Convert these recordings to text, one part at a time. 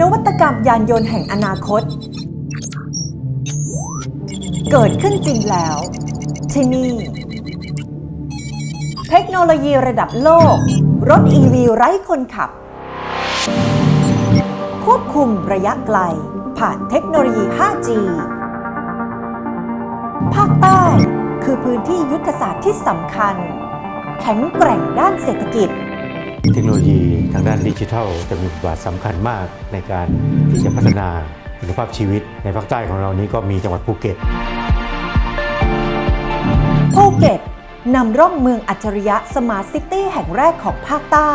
นวัตกรรมยานยนต์แห่งอนาคต เกิดขึ้นจริงแล้ว ที่นี่ เทคโนโลยีระดับโลก รถ EV ไร้คนขับ ควบคุมระยะไกล ผ่านเทคโนโลยี 5G ภาคใต้คือพื้นที่ยุทธศาสตร์ที่สำคัญ แข็งแกร่งด้านเศรษฐกิจ เทคโนโลยีทางด้านดิจิทัลจะมีบทบาทสำคัญมากในการที่จะพัฒนาคุณภาพชีวิตในภาคใต้ของเรานี้ก็มีจังหวัดภูเก็ต ภูเก็ตนำร่องเมืองอัจฉริยะสมาร์ทซิตี้แห่งแรกของภาคใต้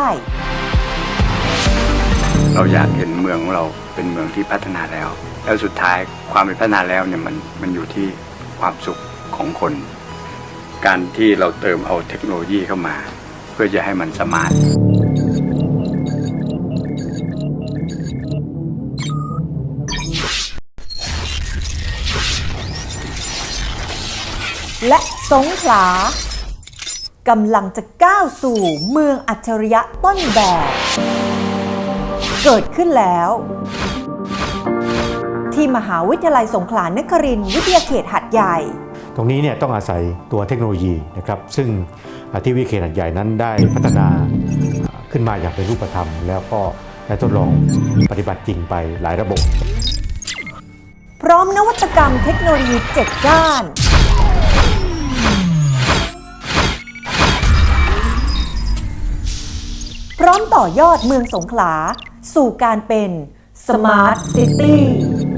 เราอยากเห็นเมืองของเราเป็นเมืองที่พัฒนาแล้ว แล้วสุดท้ายความเป็นพัฒนาแล้วเนี่ยมันมันอยู่ที่ความสุขของคน การที่เราเติมเอาเทคโนโลยีเข้ามา เพื่อจะให้มันสมาร์ทและสงขลากำลังจะก้าวสู่เมืองอัจฉริยะต้นแบบ เกิดขึ้นแล้ว ที่มหาวิทยาลัยสงขลานครินทร์วิทยาเขตหัดใหญ่ ตรงนี้เนี่ยต้องอาศัยตัวเทคโนโลยีนะครับซึ่งที่วิเคราะห์ใหญ่นั้นได้พัฒนาขึ้นมาอย่างเป็นรูปธรรม แล้วก็ได้ทดลองปฏิบัติจริงไปหลายระบบ พร้อมนวัตกรรมเทคโนโลยี 7 ด้าน พร้อมต่อยอดเมืองสงขลา สู่การเป็น Smart City ส